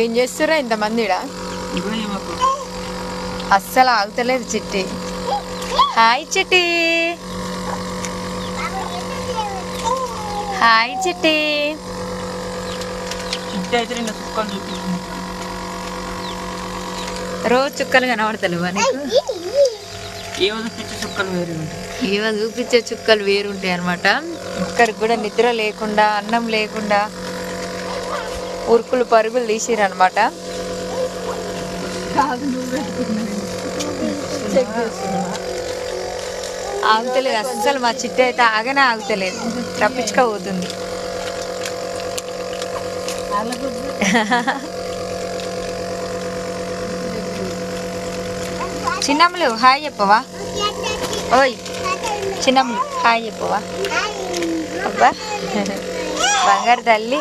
ఏం చేస్తురా ఇంతమంది అస్సలు ఆగుతలేదు చిట్టి. హాయ్ చిట్టి. హాయ్ చిట్టి. రోజు చుక్కలు కనబడతలేవా చూపించి ఏమో చూపించే చుక్కలు వేరుంటాయి అనమాట ఒక్కరికి కూడా నిద్ర లేకుండా అన్నం లేకుండా. ఉరుకులు పరుగులు తీసిరనమాట ఆగుతలేదు అస్సలు మా చిట్టి అయితే ఆగనే ఆగుతలేదు. తప్పించుకోబోతుంది చిన్నమ్మలు హాయ్ చెప్పవా? ఓయ్ చిన్నమ్మలు హాయ్ చెప్పవా? అబ్బా బంగారు తల్లి.